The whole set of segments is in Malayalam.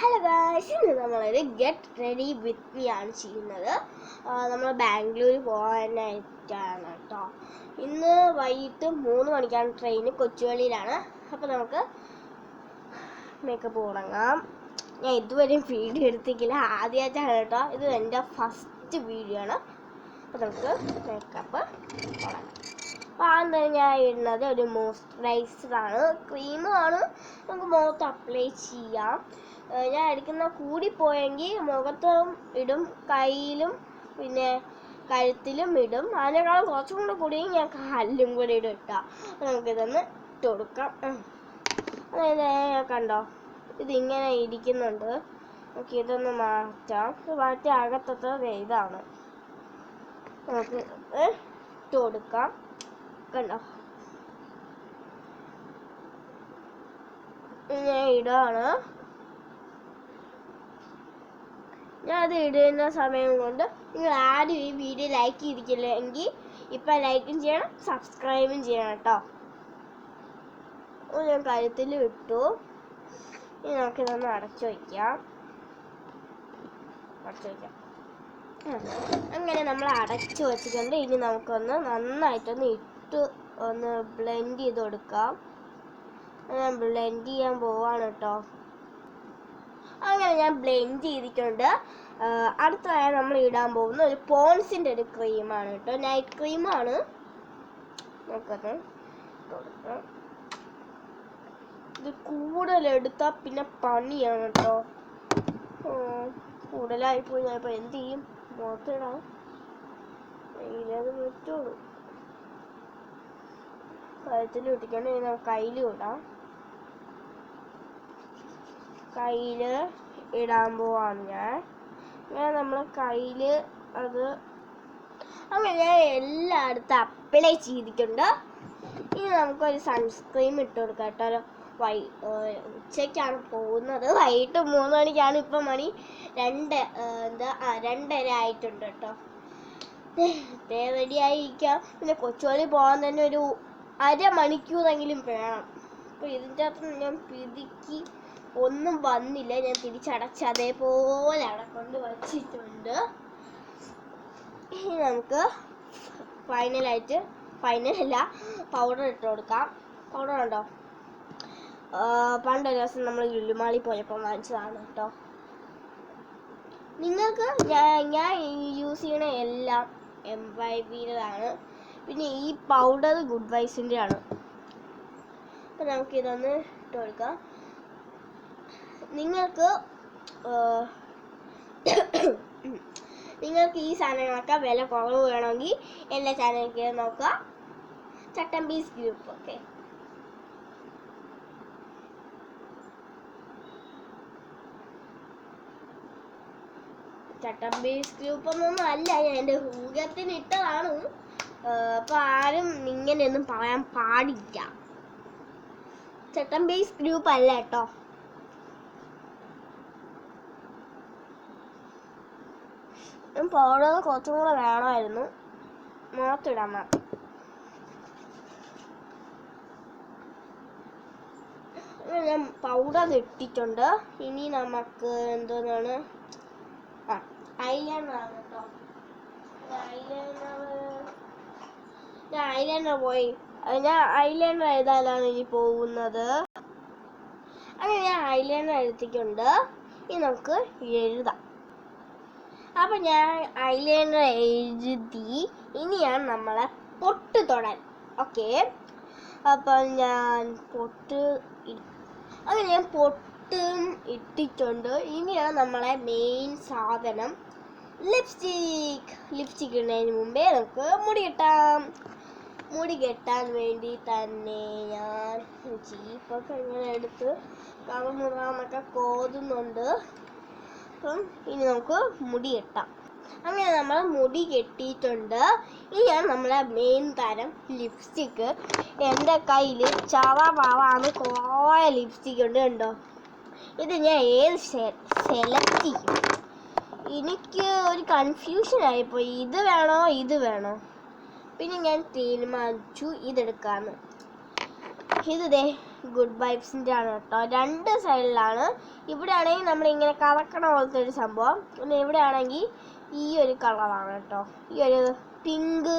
ഹലോ ഗായ്സ് ഇന്ന് നമ്മളൊരു ഗെറ്റ് റെഡി വിത്ത് മീ ആണ് ചെയ്യുന്നത്. നമ്മൾ ബാംഗ്ലൂർ പോകാനായിട്ടാണ് കേട്ടോ ഇന്ന് വൈകിട്ട് മൂന്ന് മണിക്കാണ് ട്രെയിൻ കൊച്ചുവേളിയിലാണ് അപ്പോൾ നമുക്ക് മേക്കപ്പ് തുടങ്ങാം. ഞാൻ ഇതുവരെയും വീഡിയോ എടുത്തിട്ടില്ല. ആദ്യമായിട്ടാണ് കേട്ടോ ഇത് എന്റെ ഫസ്റ്റ് വീഡിയോ ആണ്. അപ്പോൾ നമുക്ക് മേക്കപ്പ് തുടങ്ങാം. ആദ്യം ഞാൻ ഇടുന്നത് ഒരു മോയ്സ്ചറൈസറാണ്. ക്രീമാണ്. നമുക്ക് മുഖത്ത് അപ്ലൈ ചെയ്യാം. ഞാൻ എടുക്കുന്ന കൂടിപ്പോയെങ്കിൽ മുഖത്തും ഇടും കയ്യിലും പിന്നെ കഴുത്തിലും ഇടും. അതിനേക്കാളും കുറച്ചും കൂടെ കൂടി ഞാൻ കാലിലും കൂടി ഇടും ഇട്ടാം നമുക്കിതൊന്ന് ഇട്ട് കൊടുക്കാം. അതായത് കണ്ടോ? ഇതിങ്ങനെ ഇരിക്കുന്നുണ്ട്. നമുക്ക് ഇതൊന്ന് മാറ്റാം. മാറ്റി അകത്തത്തെ ഇതാണ്. നമുക്ക് ഇട്ട് കൊടുക്കാം. കണ്ടോ ഇത് ഞാൻ അത് ഇടുന്ന സമയം കൊണ്ട് നിങ്ങൾ ആരും ഈ വീഡിയോ ലൈക്ക് ചെയ്തിട്ടില്ല എങ്കിൽ ഇപ്പം ലൈക്കും ചെയ്യണം സബ്സ്ക്രൈബും ചെയ്യണം കേട്ടോ. ഞാൻ കരുത്തിൽ ഇട്ടു. ഇനി നമുക്കിതൊന്ന് അടച്ചു വയ്ക്കാം. അടച്ചു വയ്ക്കാം. അങ്ങനെ നമ്മൾ അടച്ചു വെച്ചിട്ടുണ്ട്. ഇനി നമുക്കൊന്ന് നന്നായിട്ടൊന്ന് ഇട്ട് ഒന്ന് ബ്ലെൻഡ് ചെയ്ത് കൊടുക്കാം. ഞാൻ ബ്ലെൻഡ് ചെയ്യാൻ പോവാണ് കേട്ടോ അങ്ങനെ ഞാൻ ബ്ലെൻഡ് ചെയ്തിട്ടുണ്ട്. അടുത്തതായി നമ്മൾ ഇടാൻ പോകുന്ന ഒരു പോൺസിന്റെ ഒരു ക്രീമാണ് കേട്ടോ നൈറ്റ് ക്രീമാണ് നമുക്കത് ഇട്ട് കൊടുക്കാം ഇത് കൂടുതൽ എടുത്താൽ പിന്നെ പണിയാണ് കേട്ടോ കൂടുതലായിപ്പോയി ഇപ്പം എന്ത് ചെയ്യും? മുഖത്തിടാം. വെയിലത് പറ്റുള്ളൂ കഴുത്തിൽ ഇട്ടിക്കൊണ്ട് ഇനി നമുക്ക് കയ്യിലും ഇടാം കയ്യിൽ ഇടാൻ പോവാണ് ഞാൻ. ഞാൻ നമ്മൾ കയ്യിൽ അത് അങ്ങനെ ഞാൻ എല്ലായിടത്തും അപ്ലൈ ചെയ്തിട്ടുണ്ട്. ഇനി നമുക്കൊരു സൺസ്ക്രീം ഇട്ട് കൊടുക്കാം കേട്ടോ. വൈ ഉച്ചയ്ക്കാണ് പോകുന്നത്. വൈകിട്ട് മൂന്ന് മണിക്കാണ് ഇപ്പം മണി രണ്ട് എന്താ ആ രണ്ടര ആയിട്ടുണ്ട് കേട്ടോ. റെഡി ആയിരിക്കാം. പിന്നെ കൊച്ചുവേളി പോകാൻ തന്നെ ഒരു അരമണിക്കൂറെങ്കിലും വേണം. അപ്പോൾ ഇതിന്റെ അകത്ത് ഞാൻ പിതുക്കി ഒന്നും വന്നില്ല. ഞാൻ തിരിച്ചടച്ച് അതേപോലെ അടക്കൊണ്ട് വച്ചിട്ടുണ്ട്. ഇനി നമുക്ക് ഫൈനലായിട്ട് ഫൈനലല്ല പൗഡർ ഇട്ട് കൊടുക്കാം. പൗഡർ ഉണ്ടോ? പണ്ടൊരു ദിവസം നമ്മൾ ലുലുമാളി പോയപ്പോൾ വാങ്ങിച്ചതാണ് കേട്ടോ നിങ്ങൾക്ക് ഞാൻ ഞാൻ യൂസ് ചെയ്യണ എല്ലാം എം വൈ ബിയിലാണ് പിന്നെ ഈ പൗഡർ ഗുഡ് വൈസിന്റെ ആണ്. അപ്പം നമുക്കിതൊന്ന് ഇട്ട് കൊടുക്കാം. നിങ്ങൾക്ക് നിങ്ങൾക്ക് ഈ സാധനങ്ങളൊക്കെ വില കുറവ് വേണമെങ്കിൽ എന്റെ ചാനൽ നോക്കുക. ബീസ് ഗ്രൂപ്പ് ഓക്കെ ചട്ടം ബീസ് ഗ്രൂപ്പ് ഒന്നും അല്ല ഞാൻ എന്റെ ഊഹത്തിന് ഇട്ടതാണ്. അപ്പൊ ആരും ഇങ്ങനെയൊന്നും പറയാൻ പാടില്ല. ചട്ടമ്പീസ് ഗ്രൂപ്പ് അല്ല കേട്ടോ. പൗഡർ കുറച്ചും കൂടെ വേണമായിരുന്നു. മുഖത്തിടാൻ മാത്രം. ഞാൻ പൗഡർ ഇട്ടിട്ടുണ്ട്. ഇനി നമുക്ക് എന്തോന്നാണ്? ആ ഐലൈനറാണ് കേട്ടോ. ഐലൈനർ ഞാൻ ഐലൈനർ പോയി. ഞാൻ ഐലൈനർ എഴുതാനാണ് ഇനി പോകുന്നത്. അങ്ങനെ ഞാൻ ഐലൈനർ എഴുതിക്കൊണ്ട് ഇനി നമുക്ക് എഴുതാം. അപ്പൊ ഞാൻ ഐലൈനർ എഴുതി. ഇനിയാണ് നമ്മളെ പൊട്ട് തൊടാൻ ഓക്കെ? അപ്പൊ ഞാൻ പൊട്ട് അങ്ങനെ ഞാൻ പൊട്ടും ഇട്ടിട്ടുണ്ട്. ഇനിയാണ് നമ്മളെ മെയിൻ സാധനം. ലിപ്സ്റ്റിക് ലിപ്സ്റ്റിക് ഇടുന്നതിന് മുമ്പേ നമുക്ക് മുടി കെട്ടാം. മുടി കെട്ടാൻ വേണ്ടി തന്നെ ഞാൻ ചീപ്പൊക്കെ ഇങ്ങനെ എടുത്ത് കറമുറാന്നൊക്കെ കോതുന്നുണ്ട്. അപ്പം ഇനി നമുക്ക് മുടി കെട്ടാം. അങ്ങനെ നമ്മൾ മുടി കെട്ടിയിട്ടുണ്ട്. ഇനിയാണ് നമ്മളെ മെയിൻ താരം ലിപ്സ്റ്റിക്ക് എന്റെ കയ്യിൽ ചവ പാവാണ് കുറേ ലിപ്സ്റ്റിക് ഉണ്ട് കണ്ടോ? ഇത് ഞാൻ ഏത് സെലക്ട് ചെയ്യും? എനിക്ക് ഒരു കൺഫ്യൂഷൻ ആയിപ്പോയി. ഇത് വേണോ? ഇത് വേണോ? പിന്നെ ഞാൻ തീരുമാനിച്ചു ഇതെടുക്കാന്ന്. ഇത് ദേ ഗുഡ് വൈബ്സിന്റെ ആണ് കേട്ടോ. രണ്ട് സൈഡിലാണ്. ഇവിടെ ആണെങ്കിൽ നമ്മൾ ഇങ്ങനെ കറക്കണ പോലത്തെ ഒരു സംഭവം. പിന്നെ ഇവിടെ ആണെങ്കിൽ ഈ ഒരു കളറാണ് കേട്ടോ. ഈ ഒരു പിങ്ക്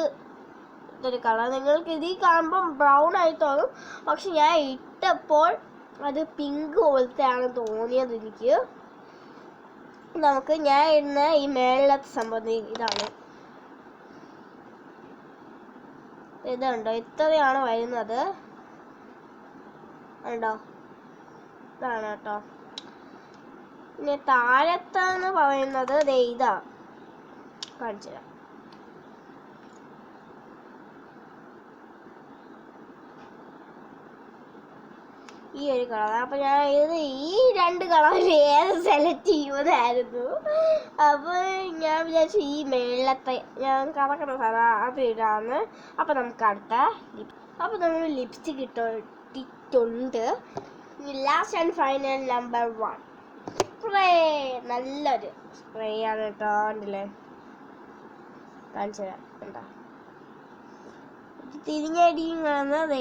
ഒരു കളർ. നിങ്ങൾക്ക് ഇതിൽ കാണുമ്പം ബ്രൗൺ ആയി തോന്നും. പക്ഷെ ഞാൻ ഇട്ടപ്പോൾ അത് പിങ്ക് പോലത്തെ ആണ് തോന്നിയത് എനിക്ക്. നമുക്ക് ഞാൻ ഇടുന്ന ഈ മേളിലത്തെ സംഭവം ഇതാണ്. ഇതുണ്ടോ? ഇത്രയാണ് വരുന്നത്. ഉണ്ടോ ഇതാണ് കേട്ടോ. പിന്നെ താഴത്തെന്ന് പറയുന്നത് ദേ ഇതാ. കാണിച്ചു തരാം ഈ ഒരു കളർ. അപ്പൊ ഞാൻ ഇത് ഈ രണ്ട് കളർ ഏത് സെലക്ട് ചെയ്യുന്നതായിരുന്നു. അപ്പൊ ഞാൻ വിചാരിച്ചു ഈ മേളത്തെ ഞാൻ കറക്കണ സാധനം അത് ഇടാന്ന്. അപ്പൊ നമുക്ക് അടുത്ത ലിപ് അപ്പൊ നമ്മൾ ലിപ്സ്റ്റിക് ഇട്ടിട്ടുണ്ട്. Last and final number one spray നല്ലൊരു സ്പ്രേ ആണ് കേട്ടോ ഉണ്ടല്ലേ കാണിച്ചു തരാം തിരിഞ്ഞടിയും കാണുന്നത്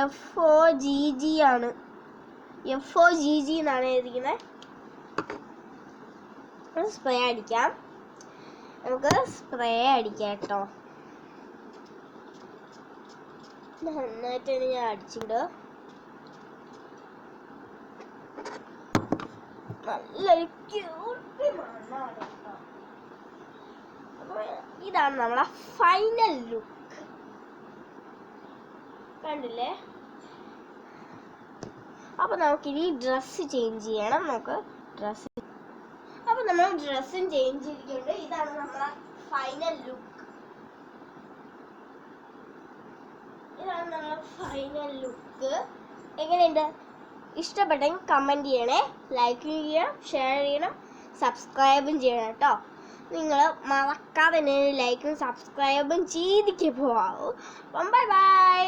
എഫ് ഒ ജി ജി ആണ്. എഫ് ഒ ജി ജി എന്നാണ് എഴുതിക്കുന്നത് സ്പ്രേ അടിക്കാം. നമുക്ക് സ്പ്രേ അടിക്കാം കേട്ടോ. നന്നായിട്ടാണ് ഞാൻ അടിച്ചിട്ടുണ്ട് നല്ലൊരു ക്യൂട്ട് അപ്പോൾ ഇതാണ് നമ്മളെ ഫൈനൽ ലുക്ക് കണ്ടില്ലേ? അപ്പൊ നമുക്കിനി ഡ്രസ്സ് ചേഞ്ച് ചെയ്യണം. നമുക്ക് ഡ്രസ്സ് അപ്പോൾ നമ്മൾ ഡ്രസ്സും ചേഞ്ച് ചെയ്തിട്ടുണ്ട്. ഇതാണ് നമ്മളെ ഫൈനൽ ലുക്ക് ഇതാണ് നമ്മളെ ഫൈനൽ ലുക്ക് എങ്ങനെയുണ്ട്? ഇഷ്ടപ്പെട്ടെങ്കിൽ കമന്റ് ചെയ്യണേ. ലൈക്ക് ചെയ്യണം ഷെയർ ചെയ്യണം സബ്സ്ക്രൈബും ചെയ്യണം കേട്ടോ. നിങ്ങൾ മറക്കാതെ ലൈക്കും സബ്സ്ക്രൈബും ചെയ്തിട്ട് പോവാവൂ. അപ്പം ബൈ ബൈ